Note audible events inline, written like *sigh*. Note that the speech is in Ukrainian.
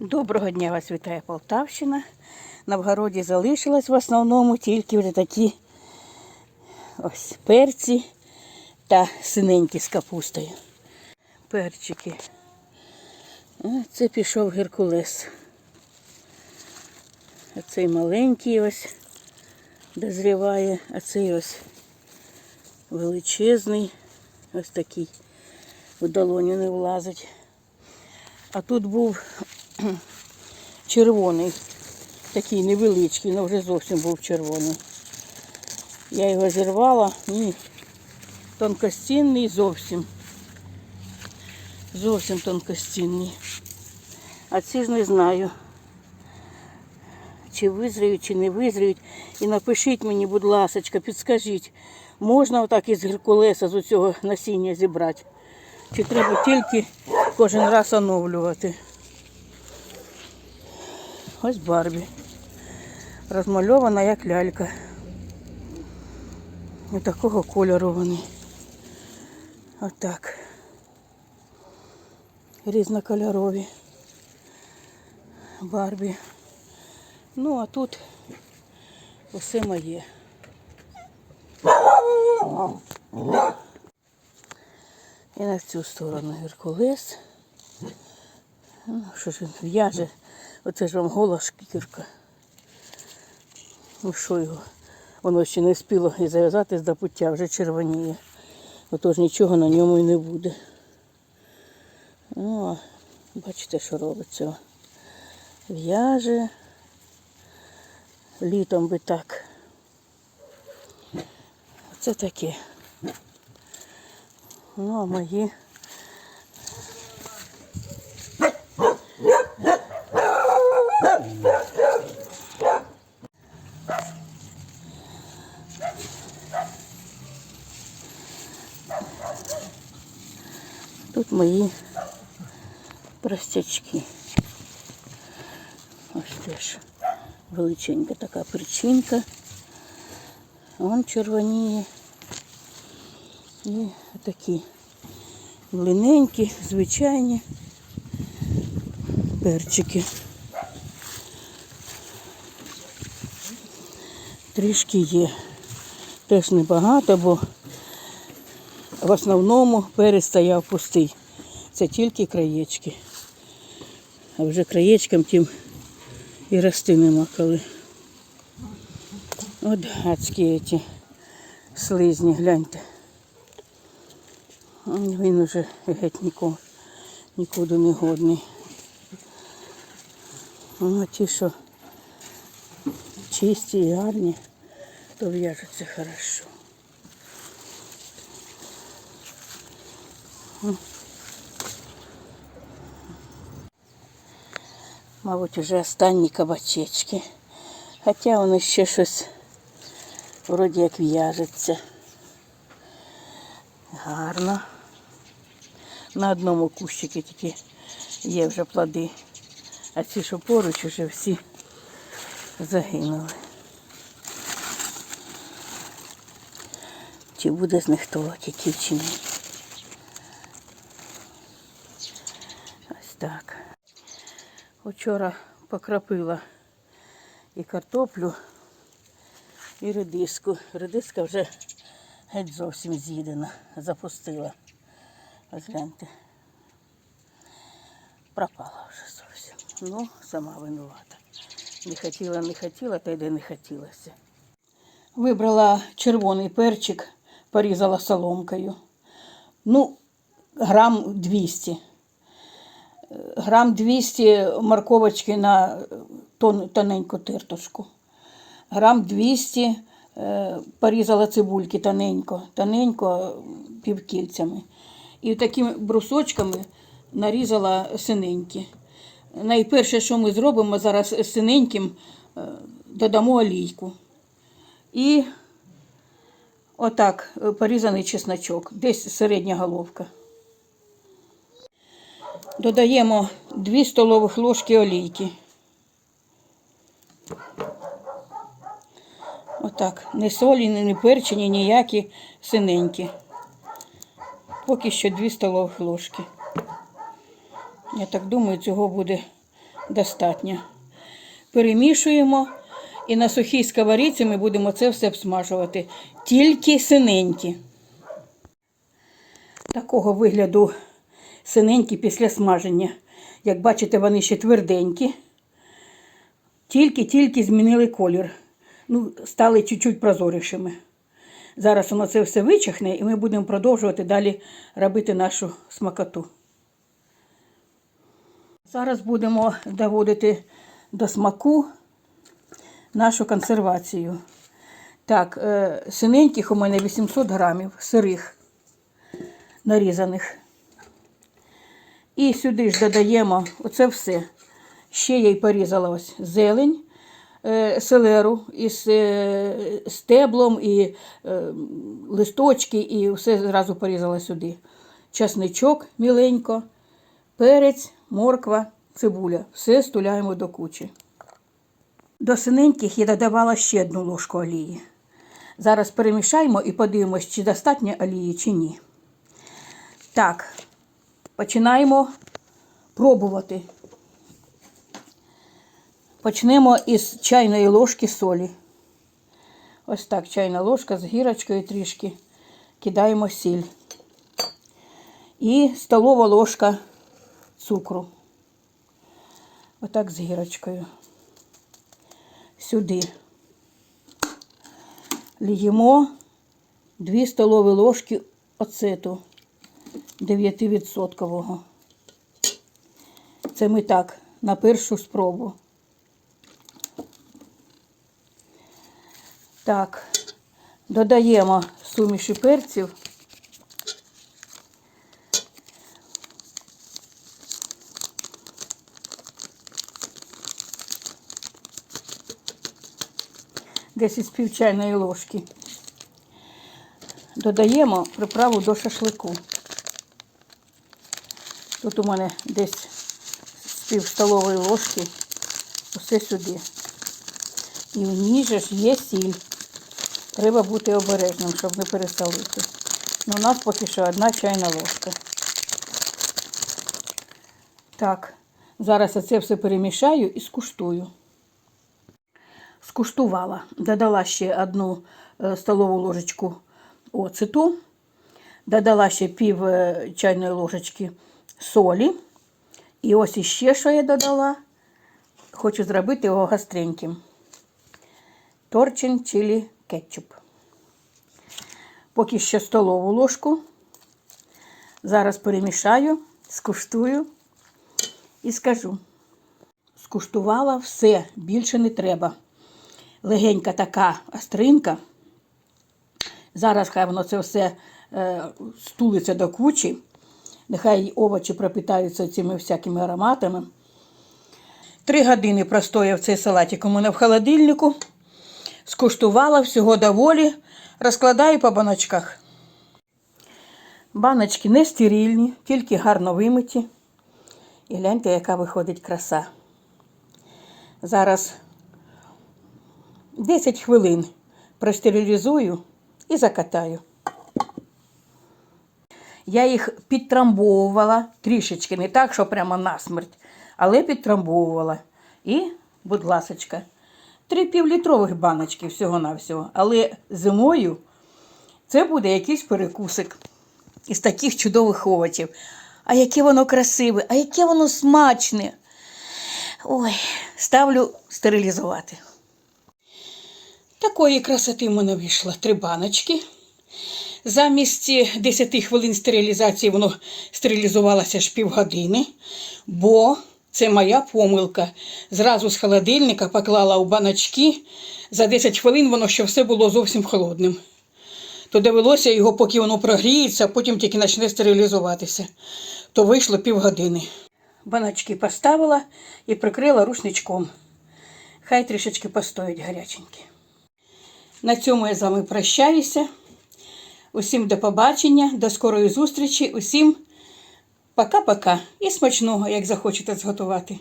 Доброго дня вас вітає Полтавщина. На вгороді залишилось в основному тільки вже такі ось перці та синенькі з капустою. Перчики. Це пішов Геркулес. А цей маленький ось дозріває, а цей ось величезний, ось такий в долоню не влазить. А тут був *clears throat* червоний, такий невеличкий, але вже зовсім був червоний. Я його зірвала і тонкостінний зовсім. Зовсім тонкостінний. А ці ж не знаю, чи визріють, чи не визріють. І напишіть мені, будь ласка, підскажіть, можна отак із геркулеса з цього насіння зібрати? Чи треба тільки кожен раз оновлювати? Ось Барбі. Розмальована як лялька. Ось такого кольору вони. Отак. Різнокольорові. Барбі. Ну, а тут усе моє. І на цю сторону Геркулес. Ну, що ж він в'яже? Оце ж вам гола шкірка. Ну що його? Воно ще не спіло і зав'язати до пуття, вже червоніє. Отож нічого на ньому і не буде. Ну, бачите, що робиться. В'яже. Літом би так. Оце таке. Ну, а мої. Тут мої простячки. Ось теж величенька така причинка. Вон червоніє. І такі длинненькі, звичайні перчики. Трішки є. Теж небагато, бо в основному перець стояв пустий. Це тільки краєчки. А вже краєчкам тим і рости нема коли. От гадські ці слизні, гляньте. Він уже геть нікого, нікуди не годний. А ті, що чисті і гарні, то в'яжуться хорошо. Мабуть, вже останні кабачечки. Хоча воно ще щось вроді як в'яжеться. Гарно. На одному кущику тільки є вже плоди. А ці, що поруч, вже всі загинули. Чи буде з них тільки чи ні. Так. Вчора покрапила і картоплю, і редиску. Редиска вже геть зовсім з'їдена, запустила. Гляньте. Пропала вже зовсім. Ну, сама винувата. Не хотіла, не хотіла, та й де не хотілося. Вибрала червоний перчик, порізала соломкою. Ну, грам 200 грам 200 морковочки на тон, тоненьку тертушку. Грам 200 е, порізала цибульки тоненько, тоненько півкільцями. І такими брусочками нарізала синенькі. Найперше, що ми зробимо зараз синеньким, е, додамо олійку. І отак е, порізаний чесночок, десь середня головка. Додаємо 2 столових ложки олійки. Отак. Не солі, не перчені, ніякі синенькі. Поки що 2 столових ложки. Я так думаю, цього буде достатньо. Перемішуємо і на сухій сковорідці ми будемо це все обсмажувати. Тільки синенькі. Такого вигляду синенькі після смаження. Як бачите, вони ще тверденькі. Тільки-тільки змінили колір. Ну, стали чуть-чуть прозорішими. Зараз воно це все вичахне і ми будемо продовжувати далі робити нашу смакоту. Зараз будемо доводити до смаку нашу консервацію. Так, е, синеньких у мене 800 грамів сирих, нарізаних. І сюди ж додаємо оце все. Ще я й порізала ось зелень, е, селеру із е, стеблом, і е, листочки, і все зразу порізала сюди. Часничок міленько, перець, морква, цибуля. Все стуляємо до кучі. До синеньких я додавала ще одну ложку олії. Зараз перемішаємо і подивимось, чи достатньо олії, чи ні. Так, починаємо пробувати. Почнемо із чайної ложки солі. Ось так, чайна ложка з гірочкою трішки. Кидаємо сіль. І столова ложка цукру. Отак з гірочкою. Сюди. Ліємо 2 столові ложки оцету 9%. Це ми так, на першу спробу. Так, додаємо суміші перців. Десь із пів чайної ложки. Додаємо приправу до шашлику. Тут у мене десь з пів столової ложки усе сюди. І в ній же ж є сіль. Треба бути обережним, щоб не пересолити. Ну, у нас поки що одна чайна ложка. Так, зараз я це все перемішаю і скуштую. Скуштувала. Додала ще одну е, столову ложечку оцету. Додала ще пів е, чайної ложечки солі. І ось іще, що я додала. Хочу зробити його гастреньким. Торчин чилі кетчуп. Поки ще столову ложку. Зараз перемішаю, скуштую і скажу. Скуштувала все, більше не треба. Легенька така остринка. Зараз хай воно це все е, стулиться до кучі. Нехай овочі пропитаються цими всякими ароматами. Три години простояв цей салатик у мене в холодильнику. Скуштувала всього доволі, розкладаю по баночках. Баночки не стерильні, тільки гарно вимиті. І гляньте, яка виходить краса. Зараз 10 хвилин простерилізую і закатаю. Я їх підтрамбовувала трішечки, не так, що прямо насмерть, але підтрамбовувала. І, будь ласочка, три півлітрових баночки всього-навсього. Але зимою це буде якийсь перекусик із таких чудових овочів. А яке воно красиве, а яке воно смачне. Ой, ставлю стерилізувати. Такої красоти в мене вийшло три баночки. Замість 10 хвилин стерилізації воно стерилізувалося аж півгодини, бо це моя помилка. Зразу з холодильника поклала у баночки. За 10 хвилин воно ще все було зовсім холодним. То довелося його, поки воно прогріється, а потім тільки почне стерилізуватися. То вийшло півгодини. Баночки поставила і прикрила рушничком. Хай трішечки постоять гаряченькі. На цьому я з вами прощаюся. Усім до побачення, до скорої зустрічі. Усім пока-пока і смачного, як захочете зготувати.